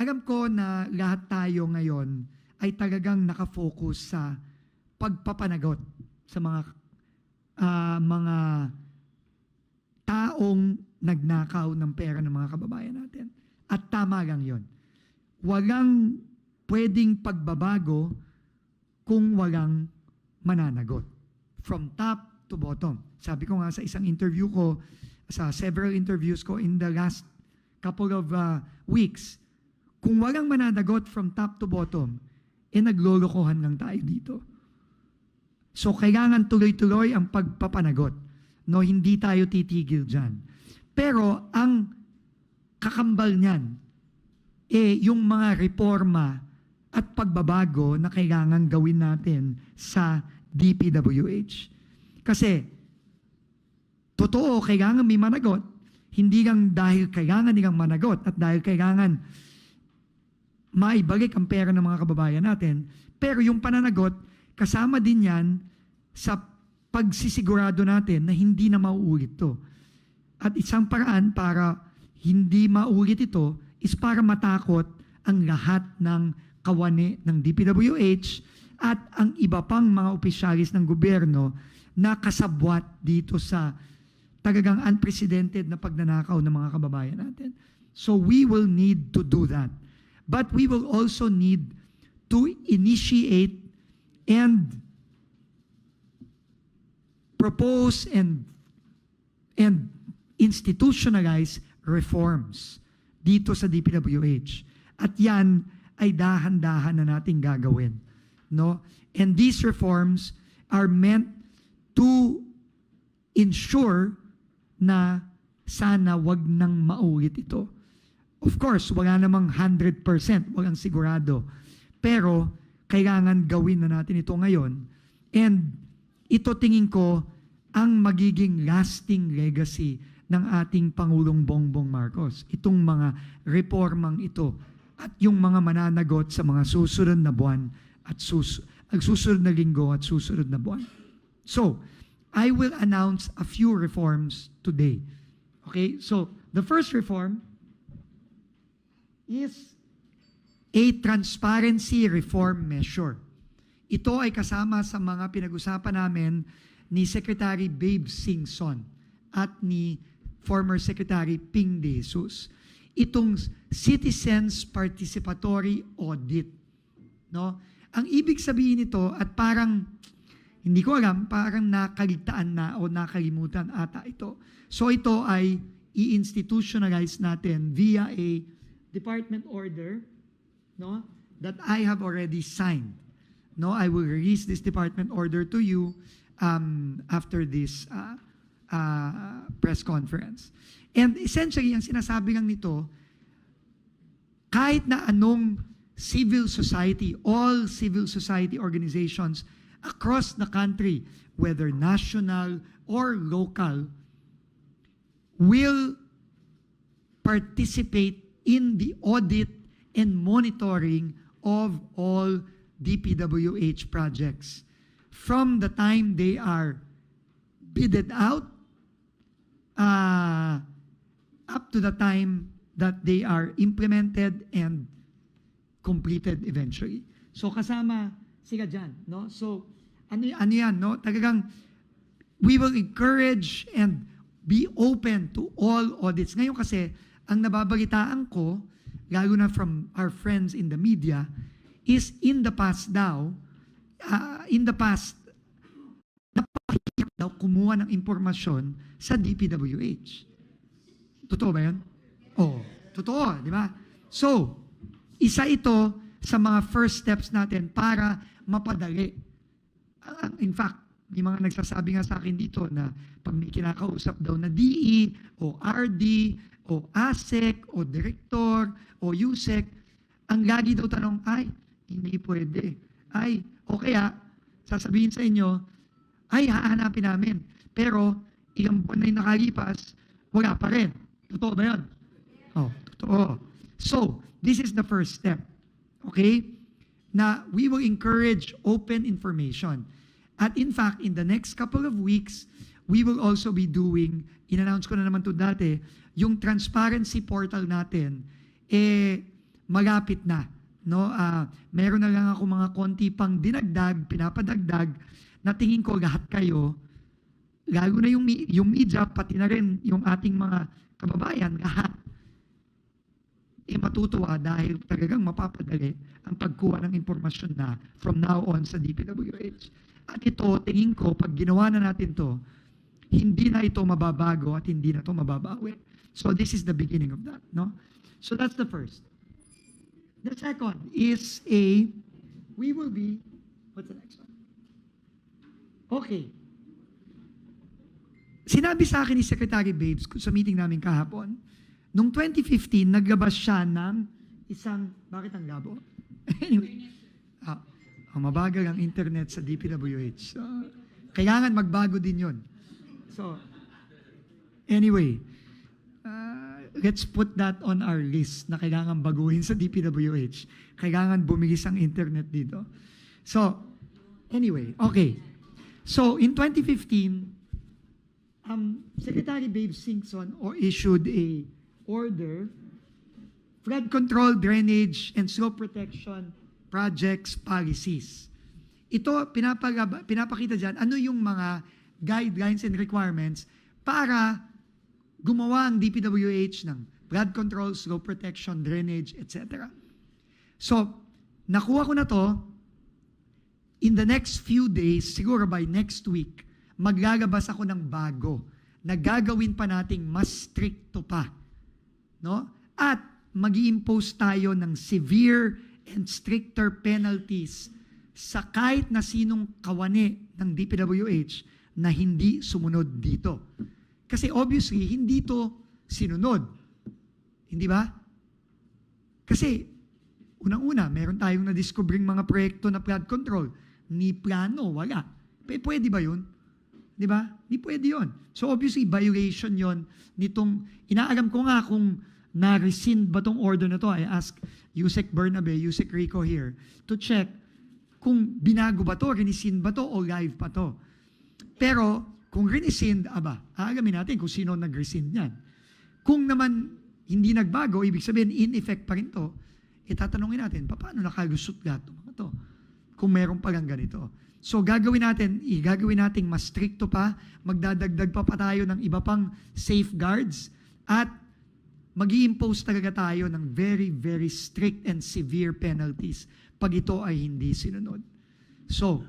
alam ko na lahat tayo ngayon ay talagang nakafocus sa pagpapanagot sa mga ah, mga taong nagnakaw ng pera ng mga kababayan natin. At tama lang yon. Walang pwedeng pagbabago kung walang mananagot. From top to bottom. Sabi ko nga sa isang interview ko, sa several interviews ko in the last couple of uh, weeks, kung walang mananagot from top to bottom, eh naglolokohan lang tayo dito. So kailangan tuloy-tuloy ang pagpapanagot. No, hindi tayo titigil dyan. Pero ang kakambal niyan, eh yung mga reforma at pagbabago na kailangan gawin natin sa DPWH. Kasi, totoo, kailangan may managot, hindi lang dahil kailangan nilang managot at dahil kailangan maibalik ang pera ng mga kababayan natin, pero yung pananagot, kasama din yan sa pagsisigurado natin na hindi na mauulit to. At isang paraan para hindi maulit ito is para matakot ang lahat ng kawani ng DPWH at ang iba pang mga opisyalis ng gobyerno na kasabwat dito sa talagang unprecedented na pagnanakaw ng mga kababayan natin. So we will need to do that. But we will also need to initiate and propose and and institutionalize reforms dito sa DPWH. At yan ay dahan-dahan na nating gagawin. No? And these reforms are meant to ensure na sana wag nang maulit ito. Of course, wala namang 100%, walang sigurado. Pero, kailangan gawin na natin ito ngayon. And ito tingin ko ang magiging lasting legacy ng ating Pangulong Bongbong Marcos. Itong mga reformang ito at yung mga mananagot sa mga susunod na buwan at sus ang susunod na linggo at susunod na buwan. So, I will announce a few reforms today. Okay? So, the first reform is a transparency reform measure. Ito ay kasama sa mga pinag-usapan namin ni Secretary Babe Singson at ni former Secretary Ping De Jesus. Itong Citizens Participatory Audit. No? Ang ibig sabihin nito at parang hindi ko alam, parang nakaligtaan na o nakalimutan ata ito. So ito ay i-institutionalize natin via a department order no, that I have already signed. No, I will release this department order to you um, after this uh, uh, press conference. And essentially, ang sinasabi lang nito, kahit na anong civil society, all civil society organizations across the country, whether national or local, will participate in the audit and monitoring of all DPWH projects from the time they are bidded out uh, up to the time that they are implemented and completed eventually. So kasama sila dyan, no? So ano, ano yan, no? Talagang we will encourage and be open to all audits. Ngayon kasi, ang nababalitaan ko, lalo na from our friends in the media, is in the past daw, uh, in the past, napakahirap daw kumuha ng impormasyon sa DPWH. Totoo ba yan? Oo. Totoo, di ba? So, isa ito sa mga first steps natin para mapadali. Ah, In fact, may mga nagsasabi nga sa akin dito na pag may kinakausap daw na DE o RD o ASEC o Director o USEC, ang lagi daw tanong, ay, hindi pwede. Ay, o kaya, sasabihin sa inyo, ay, hahanapin namin. Pero, ilang buwan na yung nakalipas, wala pa rin. Totoo ba yun? Oh, totoo. So, this is the first step. Okay? Na we will encourage open information. At in fact, in the next couple of weeks, we will also be doing, in-announce ko na naman to dati, yung transparency portal natin, eh, malapit na. No? Ah, meron na lang ako mga konti pang dinagdag, pinapadagdag, na tingin ko lahat kayo, lalo na yung, yung media, pati na rin yung ating mga kababayan, lahat, eh matutuwa dahil talagang mapapadali ang pagkuha ng impormasyon na from now on sa DPWH. At ito, tingin ko, pag ginawa na natin to, hindi na ito mababago at hindi na ito mababawi. So this is the beginning of that, no? So that's the first. The second is a, we will be, what's the next one? Okay. Sinabi sa akin ni Secretary Babes sa meeting namin kahapon, nung 2015, naglabas siya ng isang, bakit ang labo? anyway, ah, ah, mabagal ang internet sa DPWH. So, kailangan magbago din yun. So, anyway, let's put that on our list na kailangan baguhin sa DPWH. Kailangan bumilis ang internet dito. So, anyway, okay. So, in 2015, um, Secretary Babe Singson or issued a order, flood control, drainage, and slope protection projects policies. Ito, pinapakita dyan, ano yung mga guidelines and requirements para gumawa ang DPWH ng flood control, slope protection, drainage, etc. So, nakuha ko na to, in the next few days, siguro by next week, maglalabas ako ng bago na gagawin pa nating mas stricto pa. No? At mag impose tayo ng severe and stricter penalties sa kahit na sinong kawani ng DPWH na hindi sumunod dito. Kasi obviously, hindi to sinunod. Hindi ba? Kasi, unang-una, meron tayong na-discovering mga proyekto na flood control. Ni plano, wala. P- pwede ba yun? Di ba? Di pwede yun. So obviously, violation yon nitong, inaalam ko nga kung na-rescind ba tong order na to. I ask Yusek Bernabe, Yusek Rico here, to check kung binago ba to, rescind ba to, o live pa to. Pero, kung rescind, aba, aalamin natin kung sino nag-rescind yan. Kung naman hindi nagbago, ibig sabihin, in effect pa rin to, itatanungin natin, paano nakalusot lahat ng mga to? Kung meron pa lang ganito. So gagawin natin, i- gagawin nating mas stricto pa, magdadagdag pa pa tayo ng iba pang safeguards at mag impose talaga tayo ng very, very strict and severe penalties pag ito ay hindi sinunod. So,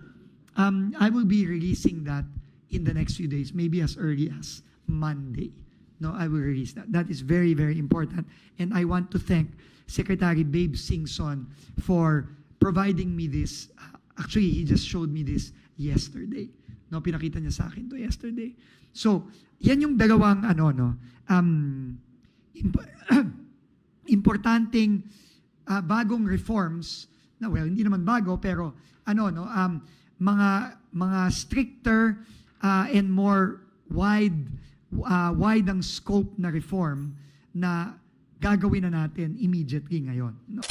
um, I will be releasing that in the next few days, maybe as early as Monday. No, I will release that. That is very, very important. And I want to thank Secretary Babe Singson for providing me this. Uh, Actually, he just showed me this yesterday. No, pinakita niya sa akin to yesterday. So, yan yung dalawang ano no, um imp- importanteng ah, bagong reforms na well, hindi naman bago pero ano no, um mga mga stricter ah, and more wide ah, wide ang scope na reform na gagawin na natin immediately ngayon. No?